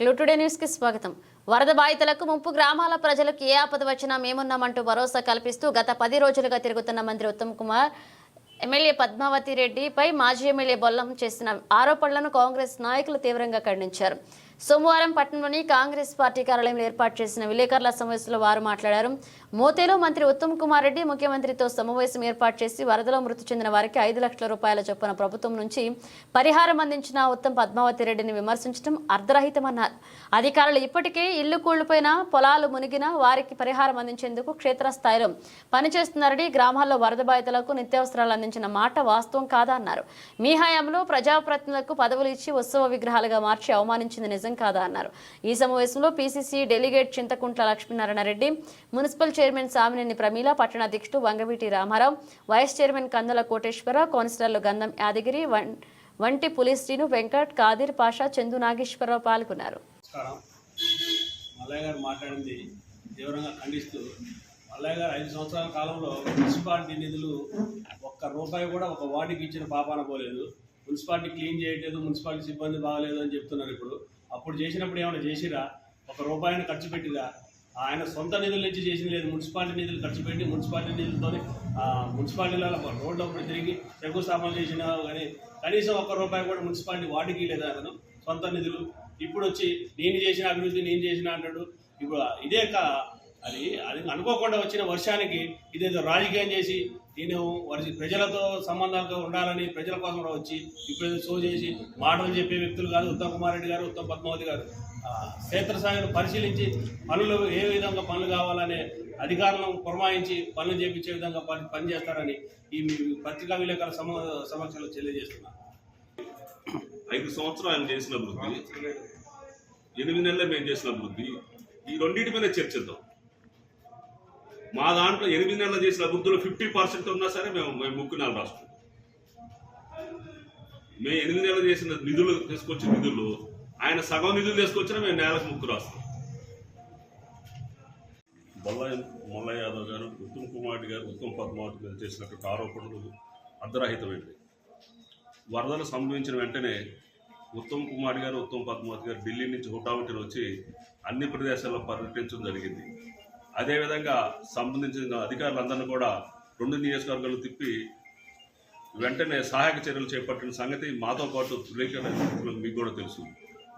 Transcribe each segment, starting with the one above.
క్లూటుడే న్యూస్కి స్వాగతం. వరద బాధితులకు ముప్పు గ్రామాల ప్రజలకు ఏ ఆపద వచ్చినా మేమున్నామంటూ భరోసా కల్పిస్తూ గత పది రోజులుగా తిరుగుతున్న మంత్రి ఉత్తమ్ కుమార్ ఎమ్మెల్యే పద్మావతి రెడ్డిపై మాజీ ఎమ్మెల్యే బొల్లం చేసిన ఆరోపణలను కాంగ్రెస్ నాయకులు తీవ్రంగా ఖండించారు. సోమవారం పట్టణంలోని కాంగ్రెస్ పార్టీ కార్యాలయంలో ఏర్పాటు చేసిన విలేకరుల సమావేశంలో వారు మాట్లాడారు. మోతేలో మంత్రి ఉత్తమ్ కుమార్ రెడ్డి ముఖ్యమంత్రితో సమావేశం ఏర్పాటు చేసి వరదలో మృతి చెందిన వారికి ఐదు లక్షల రూపాయల చొప్పున ప్రభుత్వం నుంచి పరిహారం అందించిన ఉత్తమ్ పద్మావతి రెడ్డిని విమర్శించడం అర్ధరహితమన్నారు. అధికారులు ఇప్పటికే ఇల్లు కూలిపోయిన పొలాలు మునిగిన వారికి పరిహారం అందించేందుకు క్షేత్రస్థాయిలో పనిచేస్తున్నారని గ్రామాల్లో వరద బాధితులకు నిత్యావసరాలు అందించిన మాట వాస్తవం కాదా అన్నారు. మీ హయాంలో ప్రజాప్రతినిధులకు పదవులు ఇచ్చి ఉత్సవ విగ్రహాలుగా మార్చి అవమానించింది నిజం కాదా అన్నారు. ఈ సమావేశంలో PCC delegate Chinthakuntla Lakshminarayana Reddy municipal chairman Samineni Prameela పట్టణ అధ్యక్షుడు వంగవీటి రామారావు వైస్ చైర్మన్ కందుల కోటేశ్వర కౌన్సిలర్లు గంధం యాదగిరి వంటి పోలీస్ శ్రీను వెంకట్ కాదిర్ పాషా చందు నాగేశ్వరరావు పాల్గొన్నారు. మల్లయ్య గారు మాట్లాడింది తీవ్రంగా ఖండిస్తూ మల్లయ్య గారు ఐదు సంవత్సరాల కాలంలో మున్సిపాలిటీ నిధులు ఒక్క రూపాయి కూడా ఒక వార్డుకి ఇచ్చిన పాపాన పోలేదు. మున్సిపాలిటీ క్లీన్ చేయట్లేదు మున్సిపాలిటీ సిబ్బంది బాగలేదు అని చెప్తున్నారు ఇప్పుడు. అప్పుడు చేసినప్పుడు ఏమైనా చేసిరా? ఒక రూపాయిని ఖర్చు పెట్టిరా? ఆయన సొంత నిధుల నుంచి చేసిన లేదు. మున్సిపాలిటీ నిధులు ఖర్చు పెట్టి మున్సిపాలిటీ నిధులతో మున్సిపాలిటీలలో రోడ్లు అప్పుడు తిరిగి శంకుస్థాపన చేసిన కానీ కనీసం ఒక్క రూపాయి కూడా మున్సిపాలిటీ వాటికి లేదు అతను? సొంత నిధులు. ఇప్పుడు వచ్చి నేను చేసిన అభివృద్ధి నేను చేసిన అంటాడు. ఇప్పుడు ఇదే కా అది అది అనుకోకుండా వచ్చిన వర్షానికి ఇదేదో రాజకీయం చేసి నేను వారి ప్రజలతో సంబంధాలతో ఉండాలని ప్రజల కోసం కూడా వచ్చి ఇప్పుడు షో చేసి మాటలు చెప్పే వ్యక్తులు కాదు ఉత్తమ్ కుమార్ రెడ్డి గారు ఉత్తమ్ పద్మావతి గారు. క్షేత్రస్థాయిని పరిశీలించి పనులు ఏ విధంగా పనులు కావాలనే అధికారులను పురమాయించి పనులు చేపించే విధంగా పని పనిచేస్తారని ఈ మీ పత్రికా విలేకరుల సమ సమక్షంలో తెలియజేస్తున్నాను ఐదు సంవత్సరాలు చేసిన వృద్ధి ఎనిమిది నెలలు మేము చేసిన వృద్ధి ఈ రెండింటి మీద చర్చిద్దాం. మా దాంట్లో ఎనిమిది నెలలు చేసిన అభివృద్ధిలో ఫిఫ్టీ పర్సెంట్ ఉన్నా సరే మేము మేము ముక్కునాలు రాష్ట్రం మేము ఎనిమిది నెలలు చేసిన నిధులు తీసుకొచ్చిన నిధులు ఆయన సగం నిధులు తీసుకొచ్చినా మేము నేలకు ముక్కు రాస్తాం బొల్లయ్య మొల్ల యాదవ్ గారు ఉత్తమ్ కుమార్ గారు ఉత్తమ్ పద్మావతి గారు చేసినటువంటి ఆరోపణలు అర్ధరహితమైనవి వరదలు సంభవించిన వెంటనే ఉత్తమ్ కుమార్ గారు ఉత్తమ్ పద్మావతి గారు ఢిల్లీ నుంచి హుటాహుటిన వచ్చి అన్ని ప్రదేశాల్లో పర్యటించడం జరిగింది. అదేవిధంగా సంబంధించిన అధికారులందరినీ కూడా రెండు నియోజకవర్గాలు తిప్పి వెంటనే సహాయక చర్యలు చేపట్టిన సంగతి మాతో పాటు విలేకరులకు మీకు కూడా తెలుసు.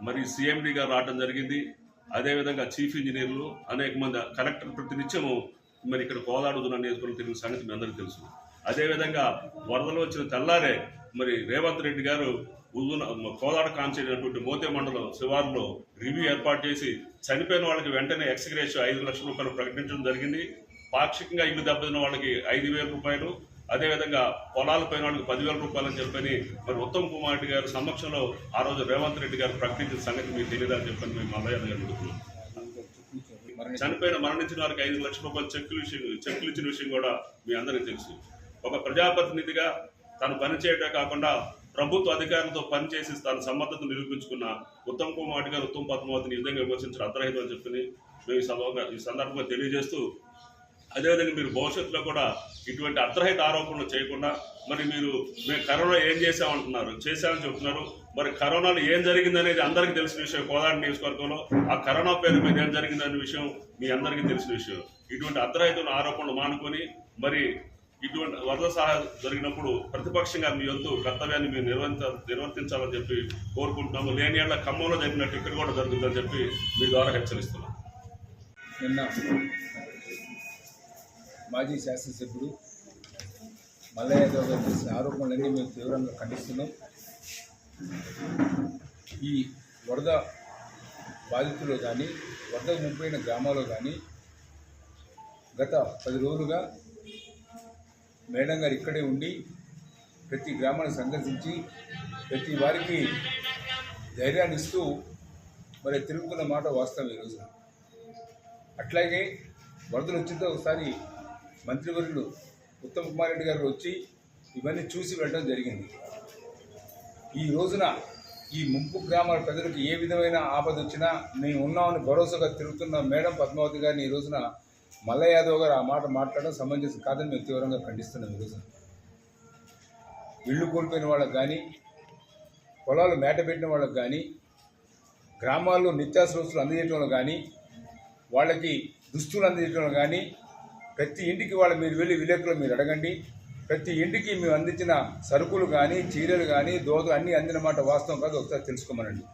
మరి సిఎండి గారు రావడం జరిగింది. అదేవిధంగా చీఫ్ ఇంజనీర్లు అనేక మంది కలెక్టర్ ప్రతినిత్యము మరి ఇక్కడ కోదాడుతున్న నియోజకవర్గం తిరిగిన సంగతి మీ అందరికీ తెలుసు. అదేవిధంగా వరదలు వచ్చిన తెల్లారే మరి రేవంత్ రెడ్డి గారు ఉదున కోదాడ కాన్సేటువంటి మోతే మండలం శివార్లో రివ్యూ ఏర్పాటు చేసి చనిపోయిన వాళ్ళకి వెంటనే ఎక్స్గ్రేష్ ఐదు లక్షల రూపాయలు ప్రకటించడం జరిగింది. పాక్షికంగా ఇల్లు దెబ్బతిన్న వాళ్ళకి ఐదు వేల రూపాయలు అదేవిధంగా పొలాలు పోయిన వాళ్ళకి పదివేల రూపాయలు అని చెప్పని మరి ఉత్తమ్ కుమార్ రెడ్డి గారి సమక్షంలో ఆ రోజు రేవంత్ రెడ్డి గారు ప్రకటించిన సంగతి మీకు తెలియదని చెప్పని మేము మల్లయ్య గారు అడుగుతున్నాం చనిపోయిన మరణించిన వారికి ఐదు లక్షల రూపాయలు చెక్కులు విషయం చెక్కులు ఇచ్చిన విషయం కూడా మీ అందరికీ తెలుసు. ఒక ప్రజాప్రతినిధిగా తను పనిచేయటమే కాకుండా ప్రభుత్వ అధికారులతో పనిచేసి తన సమర్థతను నిరూపించుకున్న ఉత్తమ్ కుమార్ గారు ఉత్తమ్ పద్మావతిని విధంగా విమర్శించడం అర్థరహితం అని చెప్పి మేము ఈ సభగా ఈ సందర్భంగా తెలియజేస్తూ అదేవిధంగా మీరు భవిష్యత్తులో కూడా ఇటువంటి అర్ధరహిత ఆరోపణలు చేయకుండా మరి మీరు మేము కరోనా ఏం చేసామంటున్నారు చేశామని చెప్తున్నారు. మరి కరోనాలో ఏం జరిగిందనేది అందరికీ తెలిసిన విషయం కోదాడ నియోజకవర్గంలో ఆ కరోనా పేరు మీద ఏం జరిగిందనే విషయం మీ అందరికీ తెలిసిన విషయం. ఇటువంటి అర్ధరహితమైన ఆరోపణలు మానుకొని మరి ఇటువంటి వరద సహాయం జరిగినప్పుడు ప్రతిపక్షంగా మీ వంతు కర్తవ్యాన్ని మీరు నిర్వహించ నిర్వర్తించాలని చెప్పి కోరుకుంటున్నాము. లేని ఏళ్ళ ఖమ్మంలో జరిగినట్టు ఇక్కడ కూడా జరుగుతుందని చెప్పి మీ ద్వారా హెచ్చరిస్తున్నాం. నిన్న మాజీ శాసనసభ్యుడు మల్లయ్య గారు చేసిన ఆరోపణలన్నీ మేము తీవ్రంగా ఖండిస్తున్నాం. ఈ వరద బాధితులు కానీ వరద ముప్పైన గ్రామాల్లో కానీ గత పది రోజులుగా మేడం గారు ఇక్కడే ఉండి ప్రతి గ్రామాన్ని సందర్శించి ప్రతి వారికి ధైర్యాన్ని ఇస్తూ మరి తిరుగుతున్న మాట వాస్తవం ఈరోజు. అట్లాగే వరదలు వచ్చిందో ఒకసారి మంత్రివర్యులు ఉత్తమ్ కుమార్ రెడ్డి గారు వచ్చి ఇవన్నీ చూసి వెళ్ళడం జరిగింది. ఈ రోజున ఈ ముంపు గ్రామాల ప్రజలకు ఏ విధమైన ఆపద వచ్చినా మేము ఉన్నామని భరోసాగా తిరుగుతున్న మేడం పద్మావతి గారిని ఈ రోజున మల్ల యాదవ్ గారు ఆ మాట మాట్లాడడం సమంజసం కాదని మేము తీవ్రంగా ఖండిస్తున్నాం ఈరోజు ఇళ్ళు కోల్పోయిన వాళ్ళకి కానీ పొలాలు మేట పెట్టిన వాళ్ళకి కానీ గ్రామాల్లో నిత్యావసర వస్తువులు అందజేయడంలో కానీ వాళ్ళకి దుస్తులు అందజేయడంలో కానీ ప్రతి ఇంటికి వాళ్ళ మీరు వెళ్ళి విలేకరులు మీరు అడగండి. ప్రతి ఇంటికి మేము అందించిన సరుకులు కానీ చీరలు కానీ దోతలు అన్నీ అందిన మాట వాస్తవం కాదు ఒకసారి తెలుసుకోమనండి.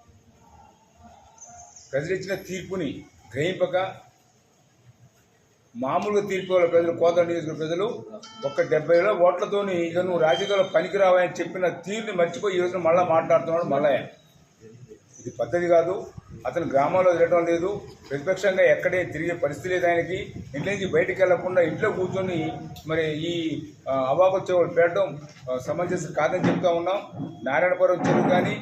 ప్రజలు ఇచ్చిన తీర్పుని గ్రహింపక మామూలుగా తీర్పు వాళ్ళ ప్రజలు కోత నియోజకవర్గ ప్రజలు ఒక డెబ్బైలో ఓట్లతోని ఇక నువ్వు రాజకీయాల్లో పనికిరావని చెప్పిన తీరుని మర్చిపోయి ఈ రోజున మళ్ళీ మాట్లాడుతున్నాడు మల్లయ్య. ఇది పద్ధతి కాదు. అతను గ్రామాల్లో తిరగడం లేదు. ప్రతిపక్షంగా ఎక్కడే తిరిగే పరిస్థితి లేదు ఆయనకి. ఇంట్లో నుంచి బయటికి వెళ్ళకుండా ఇంట్లో కూర్చొని మరి ఈ ఆ, అవాకొచ్చేవాళ్ళు పెట్టడం సమంజసం కాదని చెప్తా ఉన్నాం. నారాయణపురం చెరువు కానీ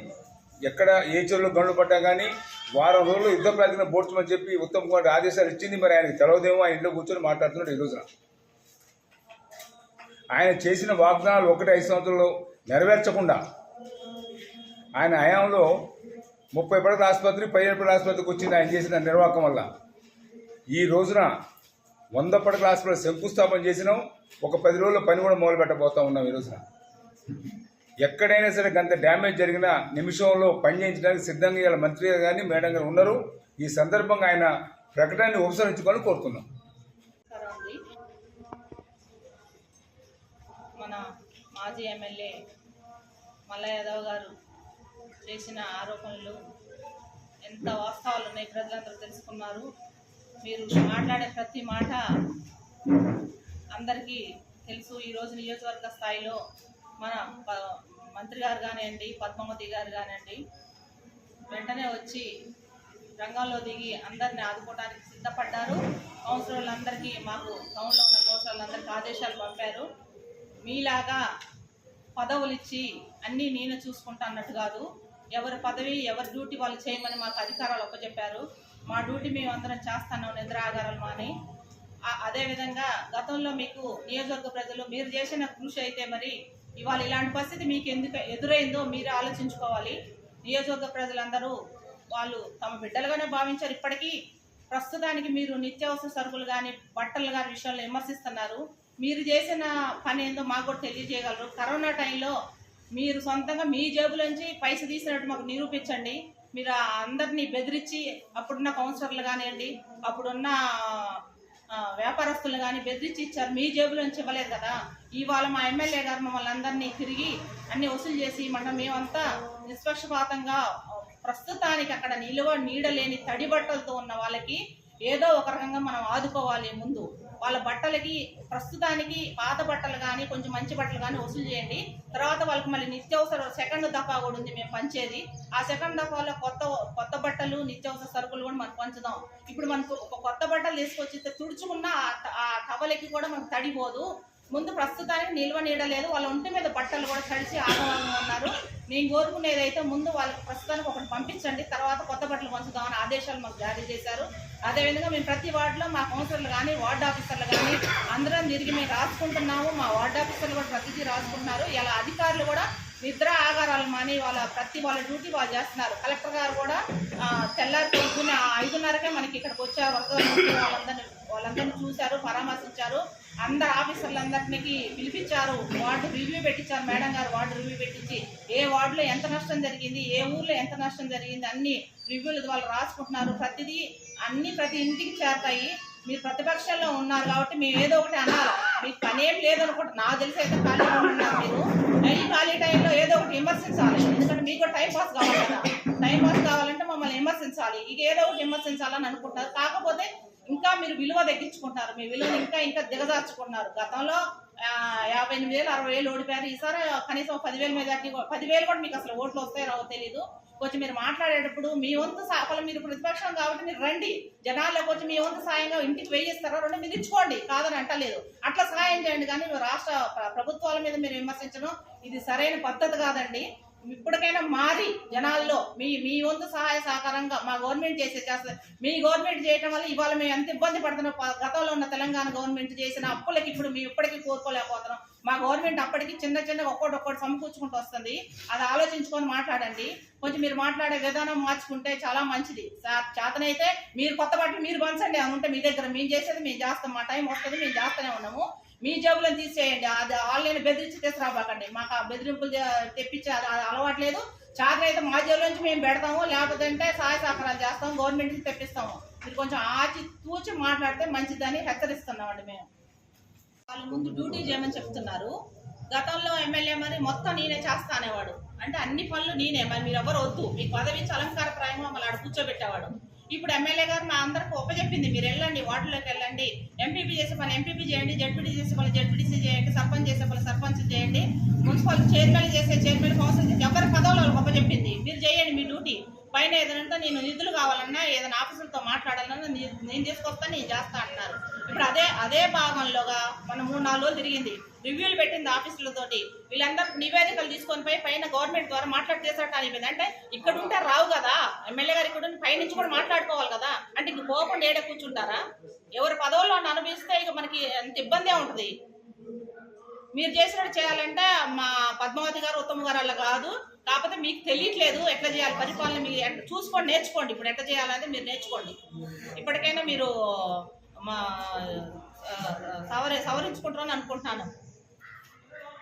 ఎక్కడ ఏ చెరువులో గండ్లు పడ్డా కానీ వారం రోజులు యుద్ధ ప్రాతిన పోడ్చమని చెప్పి ఉత్తమ్ కుమార్ ఆదేశాలు ఇచ్చింది. మరి ఆయనకి తెలవదేమో ఆయన ఇంట్లో కూర్చొని మాట్లాడుతున్నాడు ఈ రోజున. ఆయన చేసిన వాగ్దానాలు ఒకటి ఐదు సంవత్సరాలు నెరవేర్చకుండా ఆయన హయాంలో ముప్పై పడకల ఆసుపత్రి పదిహేడు పడకల ఆసుపత్రికి వచ్చింది. ఆయన చేసిన నిర్వాహకం వల్ల ఈ రోజున వంద పడకల ఆసుపత్రి శంకుస్థాపన చేసినాం. ఒక పది రోజుల పని కూడా మొదలు పెట్టబోతా ఉన్నాం ఈ రోజున. ఎక్కడైనా సరే గంత డ్యామేజ్ జరిగిన నిమిషంలో పనిచేయించడానికి సిద్ధంగా గల మంత్రి గారిని కానీ మేడం గారు ఉన్నారు. ఈ సందర్భంగా ఆయన ప్రకటనని ఉపసరించుకొని కోరుతున్నాం. మన మాజీ ఎమ్మెల్యే మల్ల యాదవ్ గారు చేసిన ఆరోపణలు ఎంత వాస్తవాలు ఉన్నాయి ప్రజలందరూ తెలుసుకున్నారు. మీరు మాట్లాడే ప్రతి మాట అందరికీ తెలుసు. ఈరోజు నియోజకవర్గ స్థాయిలో మన ప- మంత్రి గారు కానివ్వండి పద్మావతి గారు కానివ్వండి వెంటనే వచ్చి రంగంలో దిగి అందరిని ఆదుకోవడానికి సిద్ధపడ్డారు. కౌన్సిలర్లందరికీ మాకు టౌన్లో ఉన్న కౌన్సిలర్లందరికీ ఆదేశాలు పంపారు. మీలాగా పదవులు ఇచ్చి అన్నీ నేను చూసుకుంటా అన్నట్టు కాదు. ఎవరి పదవి ఎవరి డ్యూటీ వాళ్ళు చేయమని మాకు అధికారాలు ఒప్పచెప్పారు మా డ్యూటీ మేము అందరం చేస్తాను నిద్ర ఆగారాలు మాని. అదేవిధంగా గతంలో మీకు నియోజకవర్గ ప్రజలు మీరు చేసిన కృషి అయితే మరి ఇవాళ ఇలాంటి పరిస్థితి మీకు ఎందుకు ఎదురైందో మీరు ఆలోచించుకోవాలి. నియోజకవర్గ ప్రజలందరూ వాళ్ళు తమ బిడ్డలుగానే భావించారు. ఇప్పటికీ ప్రస్తుతానికి మీరు నిత్యావసర సరుకులు కానీ బట్టలు కానీ విషయంలో విమర్శిస్తున్నారు. మీరు చేసిన పని ఏందో మాకు కూడా తెలియజేయగలరు. కరోనా టైంలో మీరు సొంతంగా మీ జేబులోంచి పైస తీసినట్టు మాకు నిరూపించండి. మీరు అందరినీ బెదిరించి అప్పుడున్న కౌన్సిలర్లు కానివ్వండి అప్పుడున్న వ్యాపారస్తులు కానీ బెదిరించి ఇచ్చారు. మీ జేబులోంచి ఇవ్వలేదు కదా. ఇవాళ మా ఎమ్మెల్యే గారు మమ్మల్ని అందరినీ తిరిగి అన్ని వసూలు చేసి మన మేమంతా నిష్పక్షపాతంగా ప్రస్తుతానికి అక్కడ నిలువ నీడలేని తడి బట్టలతో ఉన్న వాళ్ళకి ఏదో ఒక రకంగా మనం ఆదుకోవాలి ముందు. వాళ్ళ బట్టలకి ప్రస్తుతానికి పాత బట్టలు కానీ కొంచెం మంచి బట్టలు కానీ వసూలు చేయండి. తర్వాత వాళ్ళకి మళ్ళీ నిత్యావసర సెకండ్ దఫా కూడా ఉంది మేము పంచేది. ఆ సెకండ్ దఫాలో కొత్త కొత్త బట్టలు నిత్యావసర సరుకులు కూడా మనం పంచుదాం. ఇప్పుడు మనకు ఒక కొత్త బట్టలు తీసుకొచ్చి తుడుచుకున్న ఆ ట- టవలకి కూడా మనకు తడిపోదు ముందు ప్రస్తుతానికి నిల్వ నీడలేదు వాళ్ళ ఒంటి మీద బట్టలు కూడా తడిచి ఆడవాళ్ళు ఉన్నారు. మేము కోరుకునేది అయితే ముందు వాళ్ళకి ప్రస్తుతానికి ఒకటి పంపించండి. తర్వాత కొత్త బట్టలు పంచుదామని ఆదేశాలు మాకు జారీ చేశారు. అదేవిధంగా మేము ప్రతి వార్డులో మా కౌన్సిలర్లు కానీ వార్డు ఆఫీసర్లు కానీ అందరం తిరిగి మేము రాసుకుంటున్నాము. మా వార్డు ఆఫీసర్లు కూడా ప్రతిదీ రాసుకుంటున్నారు. ఇలా అధికారులు కూడా నిద్ర ఆగారాలు మాని వాళ్ళ ప్రతి వాళ్ళ డ్యూటీ వాళ్ళు చేస్తున్నారు. కలెక్టర్ గారు కూడా తెల్లారి పొద్దున్న ఐదున్నరకే మనకి ఇక్కడికి వచ్చారు. వాళ్ళందరినీ వాళ్ళందరినీ చూశారు పరామర్శించారు. అందరు ఆఫీసర్లందరినీ పిలిపించారు. వార్డు రివ్యూ పెట్టించారు మేడం గారు వార్డు రివ్యూ పెట్టించి. ఏ వార్డులో ఎంత నష్టం జరిగింది ఏ ఊర్లో ఎంత నష్టం జరిగింది అన్ని రివ్యూలు వాళ్ళు రాసుకుంటున్నారు. ప్రతిదీ అన్ని ప్రతి ఇంటికి చేరతాయి. మీరు ప్రతిపక్షంలో ఉన్నారు కాబట్టి మేము ఏదో ఒకటి అన్నారు మీకు పని ఏం లేదనుకుంటే నాకు తెలిసి అయితే ఖాళీ ఉన్నారు మీరు. ఈ ఖాళీ టైంలో ఏదో ఒకటి విమర్శించాలి. ఎందుకంటే మీకు టైం పాస్ కావాలి కదా. టైం పాస్ కావాలంటే మమ్మల్ని విమర్శించాలి. ఇక ఏదో ఒకటి విమర్శించాలని అనుకుంటారు కాకపోతే ఇంకా మీరు విలువ తగ్గించుకుంటున్నారు మీ విలువను ఇంకా ఇంకా దిగజార్చుకున్నారు. గతంలో యాభై ఎనిమిది వేలు అరవై వేలు ఓడిపోయారు. ఈసారి కనీసం పదివేల మీద పదివేలు కూడా మీకు అసలు ఓట్లు వస్తాయో రావో తెలియదు కొంచెం మీరు మాట్లాడేటప్పుడు మీ వంతు సఫలం మీరు ప్రతిపక్షం కాబట్టి మీరు రండి. జనాల్లోకి వచ్చి మీ వంతు సాయంగా ఇంటికి వేయిస్తారో? రెండు మీరు ఇచ్చుకోండి కాదని అంటలేదు. అట్లా సహాయం చేయండి. కానీ మీరు రాష్ట్ర ప్రభుత్వాల మీద మీరు విమర్శించడం ఇది సరైన పద్ధతి కాదండి. ఇప్పటికైనా మారి జనాల్లో మీ మీ వంతు సహాయ సహకారంగా మా గవర్నమెంట్ చేసే చేస్తుంది మీ గవర్నమెంట్ చేయటం వల్ల ఇవాళ మేము ఎంత ఇబ్బంది పడుతున్నాం. గతంలో ఉన్న తెలంగాణ గవర్నమెంట్ చేసిన అప్పులకి ఇప్పుడు మేము ఇప్పటికీ కోరుకోలేకపోతున్నాం. మా గవర్నమెంట్ అప్పటికి చిన్న చిన్న ఒక్కోటి ఒక్కటి సమకూర్చుకుంటూ వస్తుంది. అది ఆలోచించుకొని మాట్లాడండి. కొంచెం మీరు మాట్లాడే విధానం మార్చుకుంటే చాలా మంచిది. చేతనైతే మీరు కొత్త బట్టలు మీరు పంచండి అని ఉంటే మీ దగ్గర మేము చేసేది మేము చేస్తాం. మా టైం వస్తుంది మేము చేస్తూనే ఉన్నాము. మీ జేబులను తీసేయండి. అది ఆన్లైన్ బెదిరించి తీసుకురాబాకండి మాకు ఆ బెదిరింపులు చే- తెప్పించే అది అది అలవాట్లేదు. చాకరీ అయితే మా జేబులో నుంచి మేము పెడతాము. లేకపోతే సహాయ సహకారాలు చేస్తాము. గవర్నమెంట్కి తెప్పిస్తాము. మీరు కొంచెం ఆచి తూచి మాట్లాడితే మంచిదని హెచ్చరిస్తున్నామండి మేము. వాళ్ళు ముందు డ్యూటీ చేయమని చెప్తున్నారు. గతంలో ఎమ్మెల్యే మరి మొత్తం నేనే చేస్తానేవాడు. అంటే అన్ని పనులు నేనే. మరి మీరు ఎవరు వద్దు. మీకు పదవి ఇచ్చి అలంకారప్రాయంగా మమ్మల్ని ఆడ కూర్చోబెట్టేవాడు. ఇప్పుడు ఎమ్మెల్యే గారు మా అందరికి ఒప్పచెప్పింది మీరు వెళ్ళండి వార్డులోకి వెళ్ళండి. ఎంపీపీ చేసే పని ఎంపీపీ చేయండి జడ్పీటీ చేసే పని జడ్పీటీసీ చేయండి సర్పంచ్ చేసే పని సర్పంచ్ చేయండి. మున్సిపల్ చైర్మన్ చేసే చైర్మన్ కౌన్సిల్ చేసే ఎవరి పదవులు వాళ్ళకి ఒప్పచెప్పింది మీరు చేయండి మీ డ్యూటీ. పైన ఏదైనా నేను నిధులు కావాలన్నా ఏదైనా ఆఫీసులతో మాట్లాడాలన్నా నేను తీసుకొస్తా నేను చేస్తా అంటున్నారు ఇప్పుడు అదే అదే భాగంలోగా మనం మూడు నాలుగు రోజులు తిరిగింది. రివ్యూలు పెట్టింది ఆఫీసులతోటి వీళ్ళందరూ నివేదికలు తీసుకొని పోయి పైన గవర్నమెంట్ ద్వారా మాట్లాడి చేసట్టు అనిపోయింది అంటే ఇక్కడ ఉంటే రావు కదా. ఎమ్మెల్యే గారు ఇక్కడ పైనుంచి కూడా మాట్లాడుకోవాలి కదా. అంటే ఇంక పోకుండా ఏడ కూర్చుంటారా? ఎవరు పదవుల్లో అనుభవిస్తే ఇక మనకి ఎంత ఇబ్బందే ఉంటుంది. మీరు చేసినట్టు చేయాలంటే మా పద్మావతి గారు ఉత్తమ గారు అలా కాదు. కాకపోతే మీకు తెలియట్లేదు ఎట్లా చేయాలి పరిపాలన. మీరు ఎట్లా చూసుకోండి నేర్చుకోండి. ఇప్పుడు ఎట్లా చేయాలనేది మీరు నేర్చుకోండి. ఇప్పటికైనా మీరు సవరి సవరించుకుంటారని అనుకుంటున్నాను.